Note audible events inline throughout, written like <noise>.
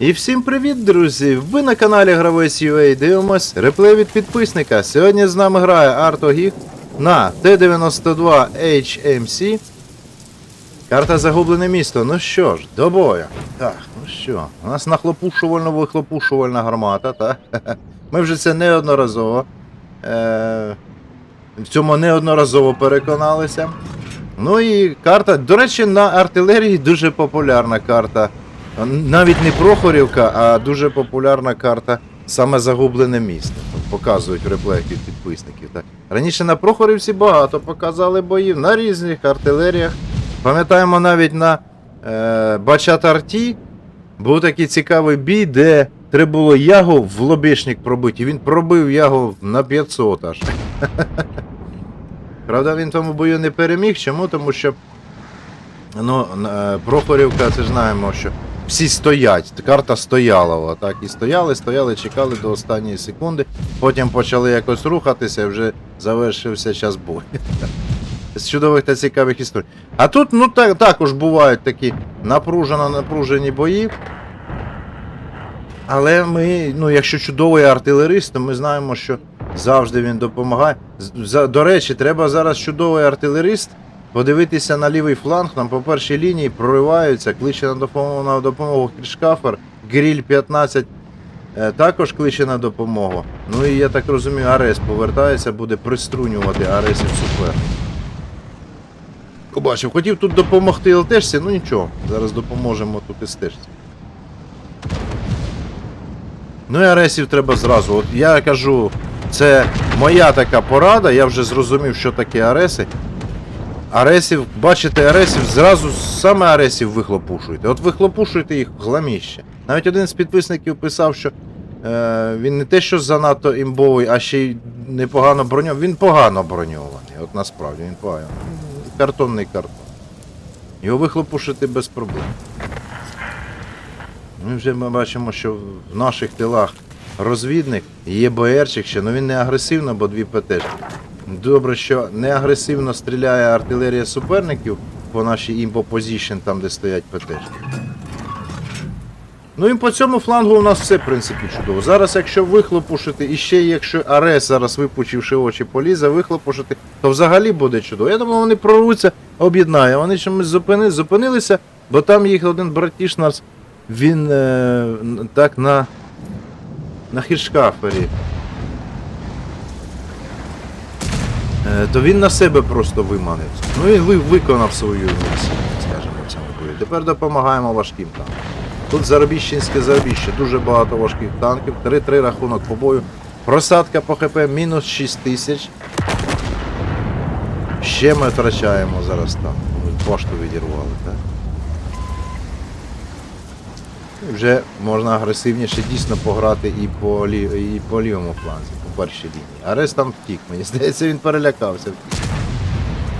І всім привіт, друзі! Ви на каналі Гравець UA дивимось реплей від підписника. Сьогодні з нами грає Артогіг на Т-92 HMC. Карта Загублене місто. Ну що ж, до бою. Так, ну що, у нас нахлопушувально-вихлопушувальна гармата, так? <laughs> Ми вже це неодноразово. Е- в цьому неодноразово переконалися. Ну і карта, до речі, на артилерії дуже популярна карта. Навіть не Прохорівка, а дуже популярна карта саме загублене місто. Показують в реплеях підписників. Так. Раніше на Прохорівці багато показали боїв на різних артилеріях. Пам'ятаємо навіть на е, Бачат-Арті був такий цікавий бій, де треба було ягу в лобішник пробити. Він пробив ягу на 500 аж. <laughs> Правда, він тому бою не переміг. Чому? Тому що ну, е, Прохорівка, це ж знаємо, що всі стоять. Карта стояла, отак. І стояли, стояли, чекали до останньої секунди. Потім почали якось рухатися, і вже завершився час бою. З чудових та цікавих історій. А тут, ну так, також бувають такі напружено напружені бої. Але ми, ну, якщо чудовий артилерист, то ми знаємо, що завжди він допомагає. До речі, треба зараз чудовий артилерист подивитися на лівий фланг. Нам по першій лінії прориваються, кличе на допомогу на допомогу Крішкафер, Гріль 15 е, також кличе на допомогу. Ну і я так розумію, Арес повертається, буде приструнювати Аресів супер. Побачив, хотів тут допомогти ЛТшці, ну нічого, зараз допоможемо тут і стежці. Ну і Аресів треба зразу. От я кажу, це моя така порада, я вже зрозумів, що таке Ареси. Аресів, бачите, Аресів, зразу саме Аресів вихлопушуйте. От вихлопушуйте їх гламіще. Навіть один з підписників писав, що е, він не те, що занадто імбовий, а ще й непогано броньований. Він погано броньований. От насправді він погано. Картонний картон. Його вихлопушити без проблем. Ми вже ми бачимо, що в наших тилах розвідник є БРчик ще, ну він не агресивно, бо дві ПТшки. Добре, що не агресивно стріляє артилерія суперників по нашій імпо позішн, там де стоять ПТшки. Ну і по цьому флангу у нас все, в принципі, чудово. Зараз, якщо вихлопушити, і ще якщо Арес зараз випучивши очі полізе, вихлопушити, то взагалі буде чудово. Я думаю, вони прорвуться, об'єднає. Вони чомусь зупини, зупинилися, бо там їх один братіш нас, він е, так на, на хіршкафері. Е, то він на себе просто виманився. Ну він виконав свою місію, скажімо, в цьому бою. Тепер допомагаємо важким танкам. Тут Зарбіщенське Зарбіще, дуже багато важких танків, 3-3 рахунок по бою. Просадка по ХП мінус 6 тисяч. Ще ми втрачаємо зараз там. Пошту відірвали, так? Вже можна агресивніше дійсно пограти і по, і по лівому фланзі, першій лінії. Арес там втік, мені здається, він перелякався.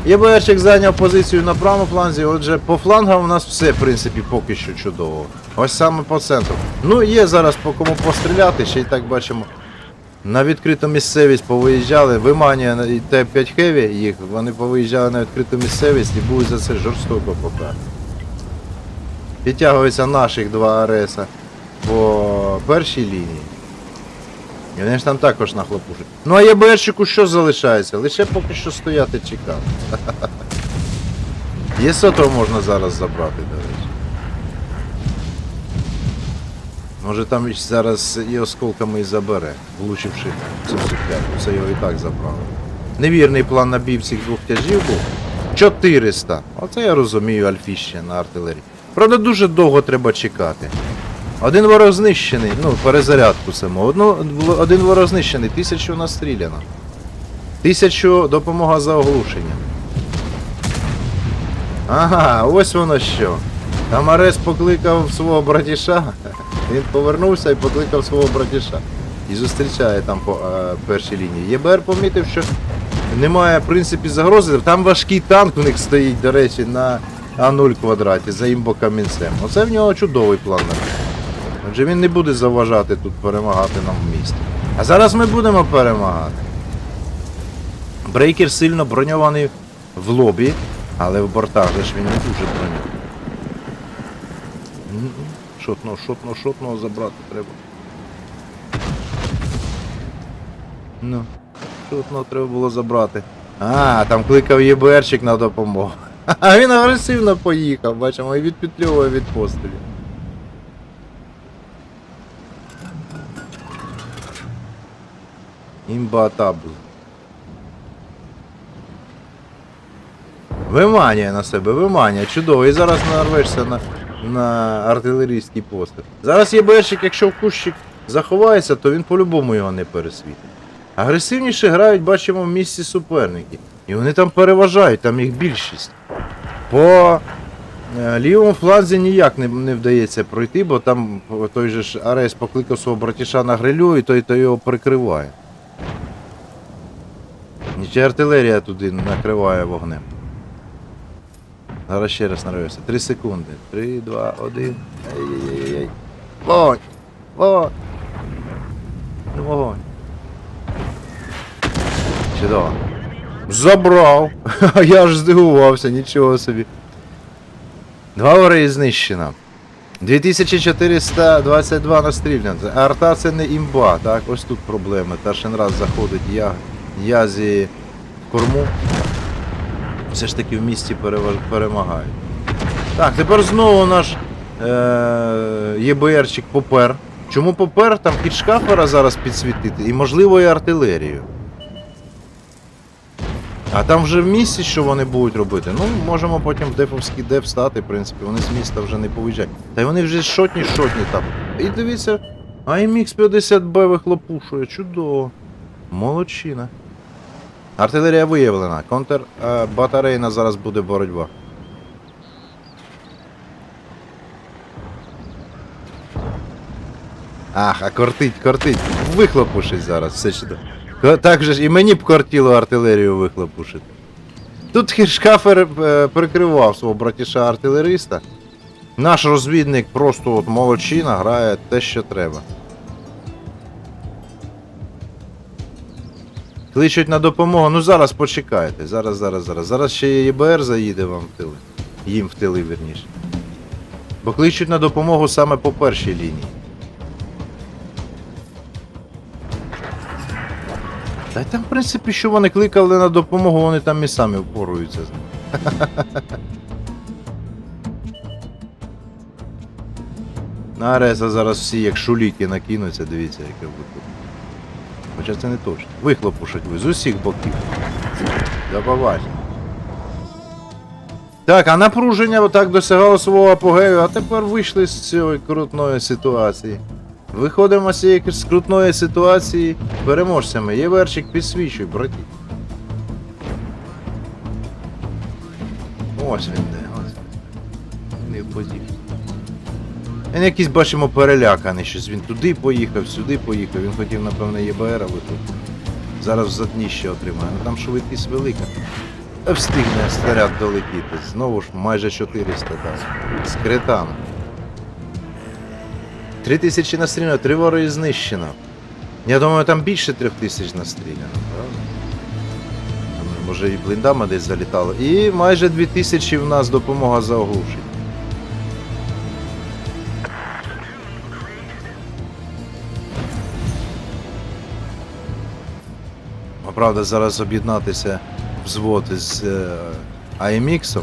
ЄБРчик зайняв позицію на правому фланзі, отже, по флангам у нас все, в принципі, поки що чудово. Ось саме по центру. Ну, є зараз по кому постріляти, ще й так бачимо. На відкриту місцевість повиїжджали, виманює і Т-5 Хеві їх, вони повиїжджали на відкриту місцевість і будуть за це жорстоко покарані. Підтягуються наших два Ареса по першій лінії. І вони ж там також нахлопушать. Ну а ЄБРчику що залишається? Лише поки що стояти чекати. <laughs> Є сотого можна зараз забрати, до речі. Може там зараз і осколками і забере, влучивши цю сукятку. Це його і так забрали. Невірний план на бій цих двох тяжів був. 400. Оце я розумію, Альфіще на артилерії. Правда, дуже довго треба чекати. Один ворог знищений, ну, перезарядку саму. Одно, в- один ворог знищений, тисячу настріляно. Тисячу допомога за оглушенням. Ага, ось воно що. Там Арес покликав свого братіша. <laughs> Він повернувся і покликав свого братіша. І зустрічає там по е, першій лінії. ЄБР помітив, що немає в принципі загрози. Там важкий танк в них стоїть, до речі, на А0 квадраті за імбо-камінцем. Оце в нього чудовий план. Отже, він не буде заважати тут перемагати нам в місті. А зараз ми будемо перемагати. Брейкер сильно броньований в лобі, але в бортах же ж він не дуже броньований. Шотно, шотно, шотно забрати треба. Ну, шотно треба було забрати. А, там кликав ЄБРчик на допомогу. <laughs> А він агресивно поїхав, бачимо, і відпетльовує від пострілів. Імба табл. Виманює на себе, виманює, чудово. І зараз нарвешся на, на артилерійський постріл. Зараз ЄБРщик, якщо в кущик заховається, то він по-любому його не пересвітить. Агресивніше грають, бачимо, в місці суперники. І вони там переважають, там їх більшість. По е, лівому фланзі ніяк не, не вдається пройти, бо там той же ж Арес покликав свого братіша на грилю, і той, той його прикриває. Ніча артилерія туди накриває вогнем. Зараз ще раз нарвався. Три секунди. Три, два, один. Ай-яй-яй-яй. Вогонь! Вогонь! Вогонь. Чудово. Забрав! <laughs> Я ж здивувався, нічого собі. Два вори знищено. 2422 настріляно. Арта це не імба, так? Ось тут проблеми. Перший раз заходить я, язі корму. Все ж таки в місті перемагають. Так, тепер знову наш е- ЄБРчик попер. Чому попер? Там під шкафера зараз підсвітити і можливо і артилерію. А там вже в місті, що вони будуть робити. Ну, можемо потім в дефовський деф стати, в принципі, вони з міста вже не повиїжджають. Та й вони вже шотні шотні там. І дивіться, AMX 50B вихлопушує, чудово. Молодчина. Артилерія виявлена. Контр е, зараз буде боротьба. Ах, а кортить, кортить. Вихлопушить зараз, все чудово. Ко- Так же ж і мені б кортіло артилерію вихлопушити. Тут Хіршкафер е, прикривав свого братіша артилериста. Наш розвідник просто от молодчина грає те, що треба. Кличуть на допомогу. Ну зараз почекайте. Зараз, зараз, зараз. Зараз ще ЄБР заїде вам в тили. Їм в тили, вірніше. Бо кличуть на допомогу саме по першій лінії. Та й там, в принципі, що вони кликали на допомогу, вони там і самі впоруються. <laughs> На Ареса зараз всі як шуліки накинуться, дивіться, яке буде. Хоча це не точно. Вихлопушать ви з усіх боків. До побачення. Так, а напруження отак досягало свого апогею, а тепер вийшли з цієї крутної ситуації. Виходимо з цієї скрутної ситуації переможцями. Єверчик підсвічуй, браті. Ось він де, ось він. Не вподів. Він якийсь бачимо переляканий, щось він туди поїхав, сюди поїхав. Він хотів, напевно, ЄБР викликати. Зараз в затніще отримає. Ну там швидкість велика. Встигне снаряд долетіти. Знову ж майже 400 так. З критами. 3000 настріляно, три вори знищено. Я думаю, там більше 3000 настріляно, правда? Може і блиндами десь залітало. І майже 2000 в нас допомога за оглушення. Правда, зараз об'єднатися взвод з IMX.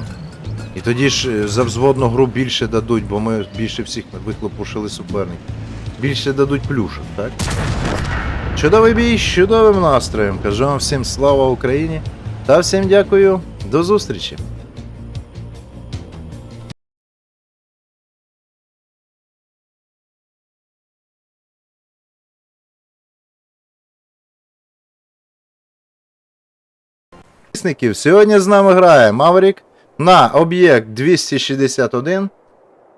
І тоді ж е, за взводну гру більше дадуть, бо ми більше всіх вихлопушили суперників. Більше дадуть плюшок, так? Чудовий бій, з чудовим настроєм. Кажу вам всім слава Україні та всім дякую. До зустрічі! Підписників, Сьогодні з нами грає Маврік на об'єкт 261.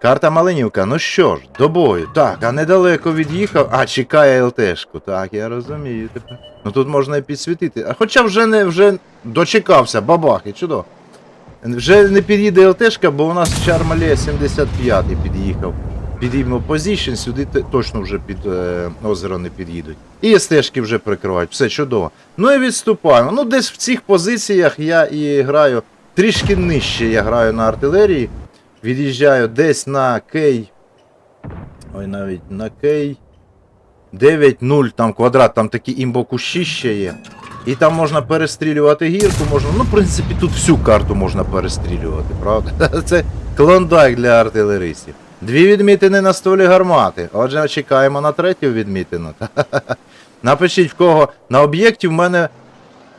Карта Малинівка. Ну що ж, до бою. Так, а недалеко від'їхав. А, чекає ЛТшку. Так, я розумію тепер. Ну тут можна і підсвітити. А хоча вже не вже дочекався, бабах, і чудо. Вже не під'їде ЛТшка, бо у нас Чармалія 75 під'їхав. Підіймо позицію, сюди точно вже під е, озеро не під'їдуть. І стежки вже прикривають. Все чудово. Ну і відступаємо. Ну, десь в цих позиціях я і граю трішки нижче. Я граю на артилерії. Від'їжджаю десь на Кей Ой, навіть на кей. 9-0 там квадрат, там такі імбокущі ще є. І там можна перестрілювати гірку, можна. Ну, в принципі, тут всю карту можна перестрілювати, правда? <laughs> Це клондайк для артилеристів. Дві відмітини на столі гармати. Отже, чекаємо на третю відмітину. <laughs> Напишіть в кого. На об'єкті в мене.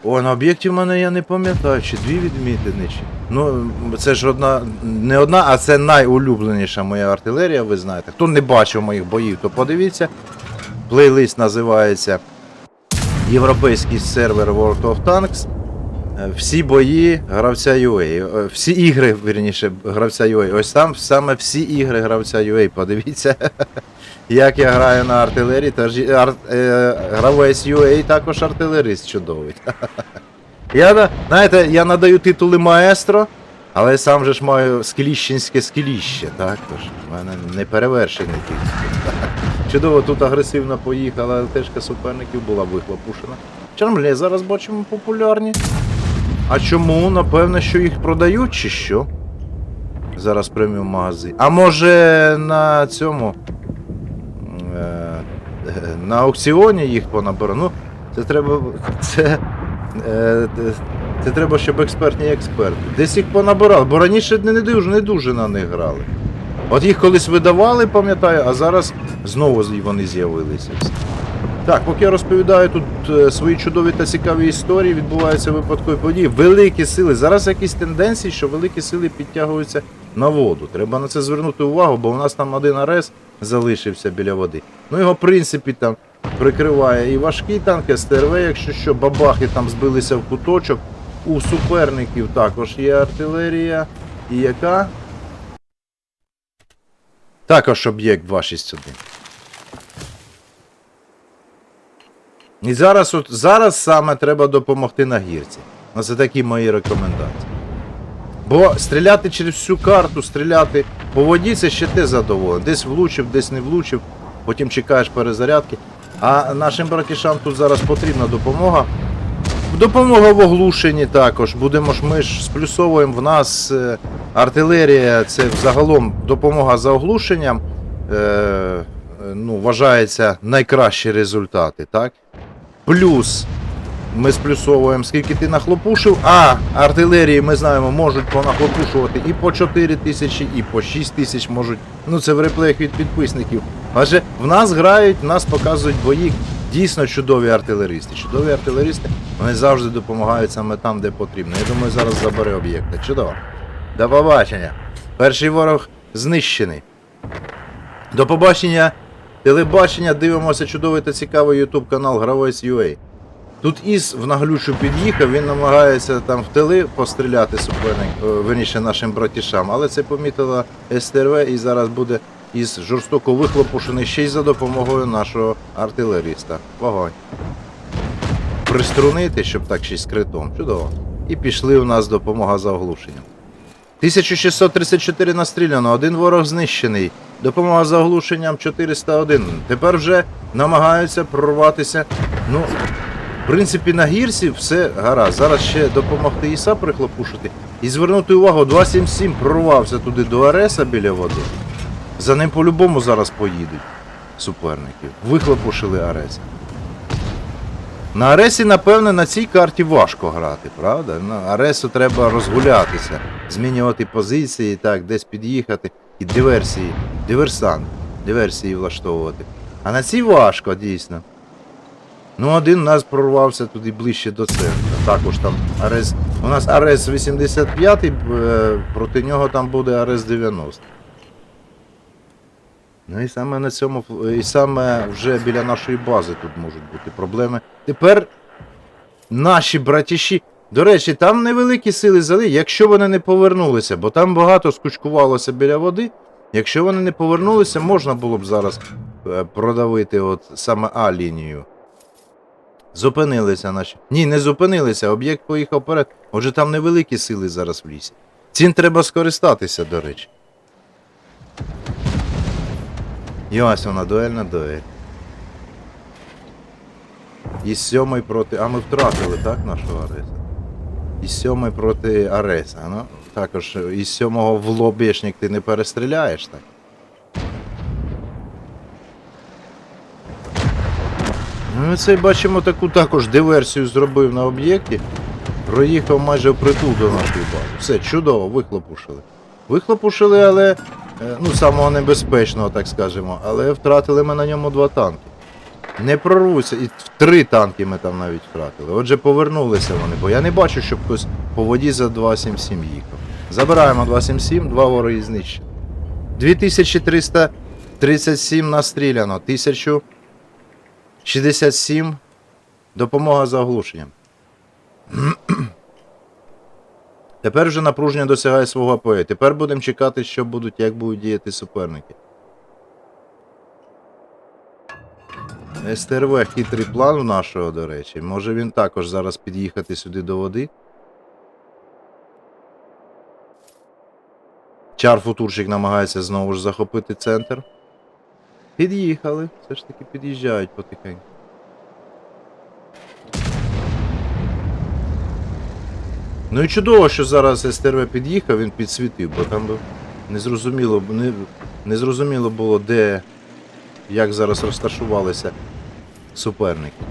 О, на об'єкті в мене я не пам'ятаю, чи дві відмітини. Чи... Ну, це ж одна. Не одна, а це найулюбленіша моя артилерія, ви знаєте. Хто не бачив моїх боїв, то подивіться. Плейлист називається Європейський сервер World of Tanks. Е, Всі бої гравця UA. Е, Всі ігри, вірніше, гравця UA. Ось там саме всі ігри гравця UA. Подивіться, <laughs> як я граю на артилерії. Тож ар, е, гравець UA також артилерист чудовий. <laughs> Я, знаєте, я надаю титули маестро, але сам же ж маю скіліщенське скіліще, так? Тож в мене не перевершений титул. <laughs> Чудово, тут агресивно поїхала, ЛТшка суперників була вихлопушена. Чармлі зараз бачимо популярні. А чому? Напевно, що їх продають чи що? Зараз преміум магазин. А може на цьому. Е, на аукціоні їх понаберу. Ну, це треба. Це. Е, це треба, щоб експертні експерти. Десь їх понабирали, бо раніше не дуже, не дуже на них грали. От їх колись видавали, пам'ятаю, а зараз знову вони з'явилися. Так, поки я розповідаю тут е, свої чудові та цікаві історії, відбуваються випадкові події. Великі сили. Зараз якісь тенденції, що великі сили підтягуються на воду. Треба на це звернути увагу, бо у нас там один арес залишився біля води. Ну його, в принципі, там прикриває і важкий танк, СТРВ, якщо що, бабахи там збилися в куточок. У суперників також є артилерія. І яка? Також об'єкт 261. І зараз, от, зараз саме треба допомогти на гірці. Ну, це такі мої рекомендації. Бо стріляти через всю карту, стріляти по воді це ще ти задоволений. Десь влучив, десь не влучив, потім чекаєш перезарядки. А нашим братішам тут зараз потрібна допомога. Допомога в оглушенні також. Будемо ж ми ж сплюсовуємо в нас е, артилерія, це взагалом допомога за оглушенням. Е, е, ну, вважається найкращі результати, так? Плюс ми сплюсовуємо, скільки ти нахлопушив, а артилерії, ми знаємо, можуть понахлопушувати і по 4 тисячі, і по 6 тисяч можуть. Ну це в реплеях від підписників. Адже в нас грають, в нас показують бої дійсно чудові артилеристи. Чудові артилеристи вони завжди допомагають саме там, де потрібно. Я думаю, зараз забере об'єкти. Чудово. До побачення. Перший ворог знищений. До побачення. Телебачення, дивимося чудовий та цікавий YouTube канал Гравець UA. Тут Іс в наглючу під'їхав, він намагається там в тили постріляти суперник, е, верніше нашим братішам, але це помітила СТРВ і зараз буде із жорстоко вихлопушений ще й за допомогою нашого артилеріста. Вогонь. Приструнити, щоб так ще критом. Чудово. І пішли у нас допомога за оглушенням. 1634 настріляно, один ворог знищений. Допомога за оглушенням 401. Тепер вже намагаються прорватися. Ну, в принципі, на гірсі все гаразд. Зараз ще допомогти Іса прихлопушити. І звернути увагу, 277 прорвався туди до Ареса біля води. За ним по-любому зараз поїдуть суперників. Вихлопушили Ареса. На Аресі, напевне, на цій карті важко грати, правда? На Аресу треба розгулятися, змінювати позиції, так, десь під'їхати і диверсії, диверсант, диверсії влаштовувати. А на цій важко, дійсно. Ну, один у нас прорвався туди ближче до центру. Також там Арес. У нас Арес 85, е, проти нього там буде Арес 90. Ну і саме на цьому, і саме вже біля нашої бази тут можуть бути проблеми. Тепер наші братіші. До речі, там невеликі сили зали, якщо вони не повернулися, бо там багато скучкувалося біля води. Якщо вони не повернулися, можна було б зараз е, продавити от саме А-лінію. Зупинилися наші. Ні, не зупинилися, об'єкт поїхав вперед. Отже, там невеликі сили зараз в лісі. Цим треба скористатися, до речі. І ось вона, дуельна дуель. Із сьомий проти. А ми втратили, так, нашого Ареса? і сьомий проти Ареса. Ну, Також із сьомого в лобешник ти не перестріляєш так. Ну, ми це бачимо таку також диверсію зробив на об'єкті. Проїхав майже впритул до нашої бази. Все, чудово, вихлопушили. Вихлопушили, але е, ну, самого небезпечного, так скажемо, але втратили ми на ньому два танки. Не прорвуться, і три танки ми там навіть втратили. Отже, повернулися вони, бо я не бачу, щоб хтось по воді за 277 їхав. Забираємо 277, два вороги знищені. 2337 настріляно, 1067 допомога за оглушенням. Тепер вже напруження досягає свого апогею. Тепер будемо чекати, що будуть, як будуть діяти суперники. СТРВ хитрий план в нашого, до речі. Може він також зараз під'їхати сюди до води. Чар Футурчик намагається знову ж захопити центр. Під'їхали. Все ж таки під'їжджають потихеньку. Ну і чудово, що зараз СТРВ під'їхав, він підсвітив, бо там незрозуміло, не, незрозуміло було, де, як зараз розташувалися суперники.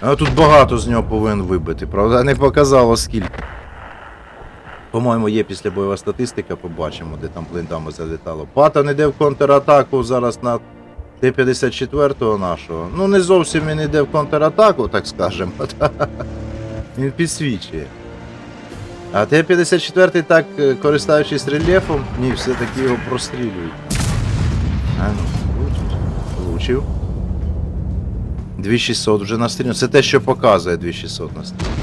А тут багато з нього повинен вибити, правда? Не показало скільки. По-моєму, є післябойова статистика, побачимо, де там блиндами залітало. Патон іде в контратаку зараз на Т-54 нашого. Ну, не зовсім він іде в контратаку, так скажемо. <laughs> Він підсвічує. А Т-54 так, е, користуючись рельєфом, ні, все-таки його прострілюють. А ну, влучив. Влучив. 2600 вже настріляно. Це те, що показує 2600 настріляно.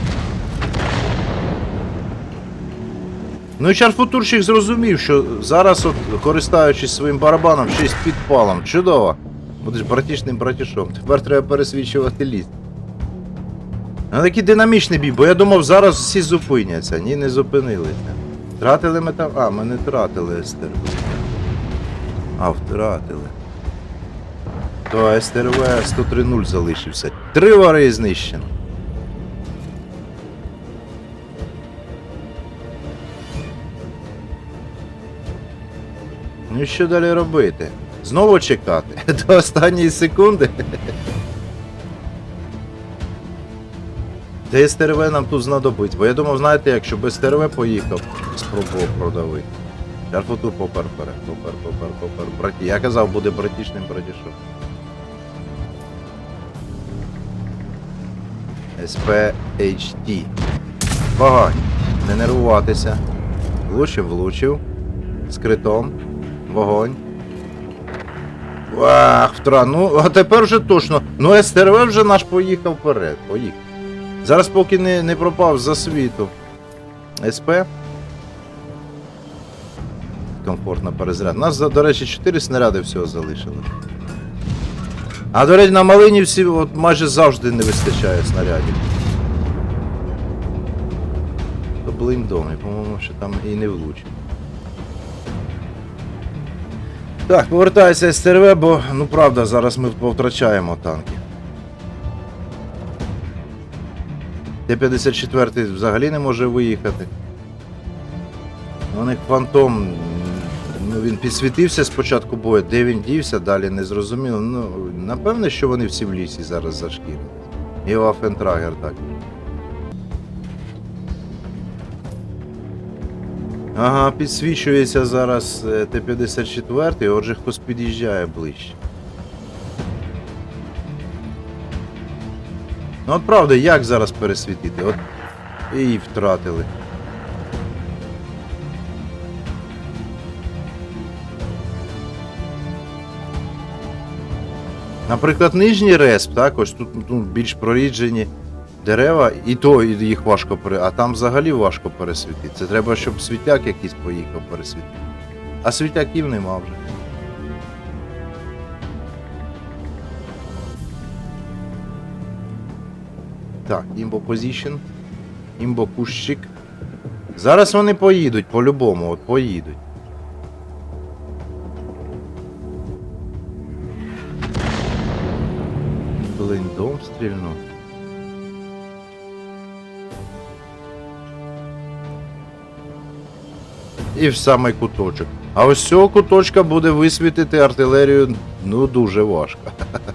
Ну і Чарфутурщик зрозумів, що зараз, от, користуючись своїм барабаном, ще й з підпалом. Чудово. Будеш братішним братішом. Тепер треба пересвічувати ліс. Ну такий динамічний бій, бо я думав, зараз всі зупиняться. Ні, не зупинилися. Втратили ми там. А, ми не втратили СТРВ. А, втратили. То СТРВ 103.0 залишився. Три вари знищено. Ну що далі робити? Знову чекати? <laughs> До останньої секунди? Де СТРВ нам тут знадобить? Бо я думав, знаєте, якщо без СТРВ поїхав, спробував продавити. Шарфутур попер, пере, попер, попер, попер, браті. Я казав, буде братішним братішом. SPHT. Вогонь. Не нервуватися. Влучив, влучив. З критом. Вогонь. Вах, втра. Ну, а тепер вже точно. Ну, СТРВ вже наш поїхав вперед. Поїхав. Зараз поки не, не пропав за світу. СП. Комфортна перезаряд. Нас, до речі, 4 снаряди всього залишили. А до речі, на Малинівці от майже завжди не вистачає снарядів. То блиндом, і, по-моєму, що там і не влучив. Так, повертаюся СТРВ, бо, ну правда, зараз ми повтрачаємо танки. Т-54 взагалі не може виїхати. У них фантом. Ну, він підсвітився спочатку бою, де він дівся, далі не зрозуміло. Ну, напевне, що вони всі в лісі зараз зашкірили. І Вафентрагер так. Ага, підсвічується зараз е, Т-54, отже хтось під'їжджає ближче. Ну от правда, як зараз пересвітити? От і втратили. Наприклад, нижній респ, так, ось тут ну, більш проріджені дерева, і то їх важко пере... А там взагалі важко пересвітити. Це треба, щоб світляк якийсь поїхав пересвітити. А світляків нема вже. Так, імбо позішн. Імбо кущик. Зараз вони поїдуть по-любому, от поїдуть. Блиндом стрільнув. І в самий куточок. А ось цього куточка буде висвітити артилерію ну дуже важко. <laughs>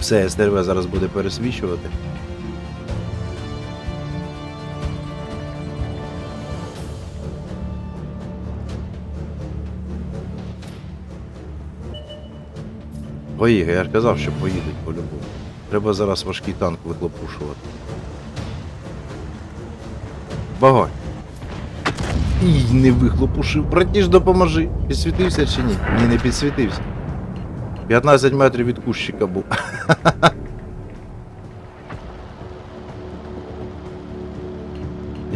Все, СТРВ зараз буде пересвічувати. Поїхали, я ж казав, що поїдуть по-любому. Треба зараз важкий танк виклопушувати. Багай. І не вихлопушив. Братіж, допоможи. Підсвітився чи ні? Ні, не підсвітився. 15 метрів від кущика був. <laughs>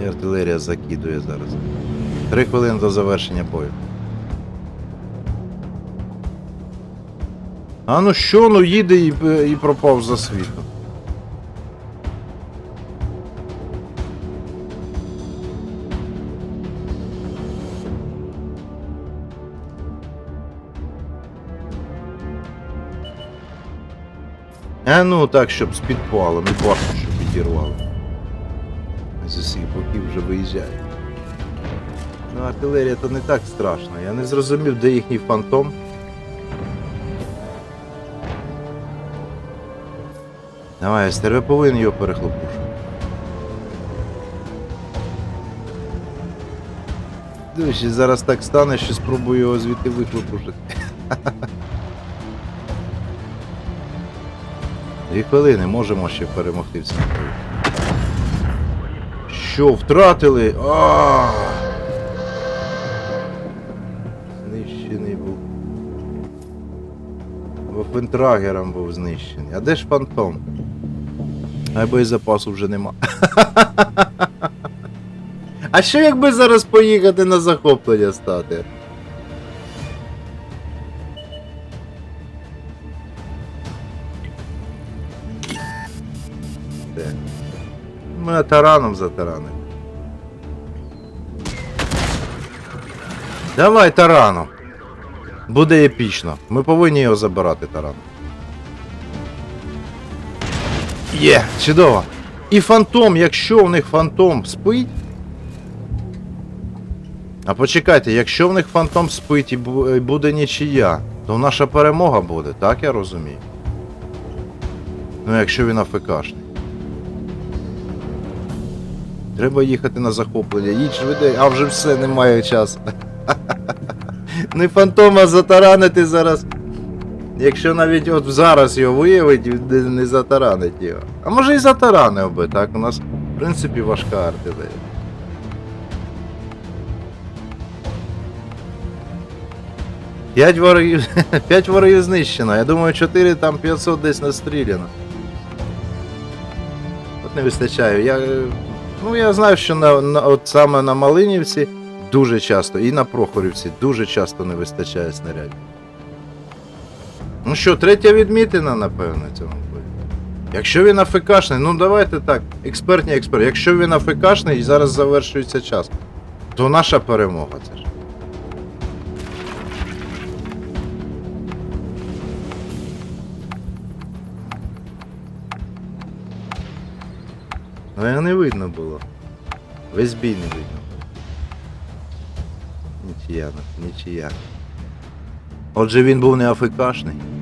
І артилерія закидує зараз. Три хвилини до завершення бою. А ну що, ну їде і, і пропав за світом. А ну так, щоб з підпалом і башню, щоб підірвали. З усіх боків вже виїжджає. Ну, артилерія то не так страшно. Я не зрозумів, де їхній фантом. Давай, СТРВ повинен його перехлопушити. Дивись, зараз так стане, що спробую його звідти вихлопушити. <laughs> Дві хвилини можемо ще перемогти в цьому. Що, втратили? А! Знищений був. Вофентрагером був знищений. А де ж фантом? А боєзапасу вже нема. <laughs> А що якби зараз поїхати на захоплення стати? Ми тараном за тараном. Давай тараном. Буде епічно. Ми повинні його забирати тараном. Є, чудово. І фантом, якщо в них фантом спить. А почекайте, якщо в них фантом спить і бу- буде нічия, то наша перемога буде, так я розумію? Ну, якщо він АФКшний. Треба їхати на захоплення. Їдь швидей, а вже все, немає часу. <laughs> Не фантома затаранити зараз. Якщо навіть от зараз його виявить, не- затаранить його. А може і затаранив би, так? У нас, в принципі, важка артилерія. П'ять ворогів, <laughs> п'ять ворогів знищено. Я думаю, 4 там 500 десь настріляно. От не вистачає. Я, ну, я знаю, що на, на, от саме на Малинівці дуже часто, і на Прохорівці дуже часто не вистачає снарядів. Ну що, третя відмітина, напевно, цьому бою. Якщо він АФКшний, ну давайте так, експертні експерт, якщо він АФКшний і зараз завершується час, то наша перемога це ж. Ну його не видно було. Весь бій не видно. Нічия, нічия. Отже, він був не АФКшний.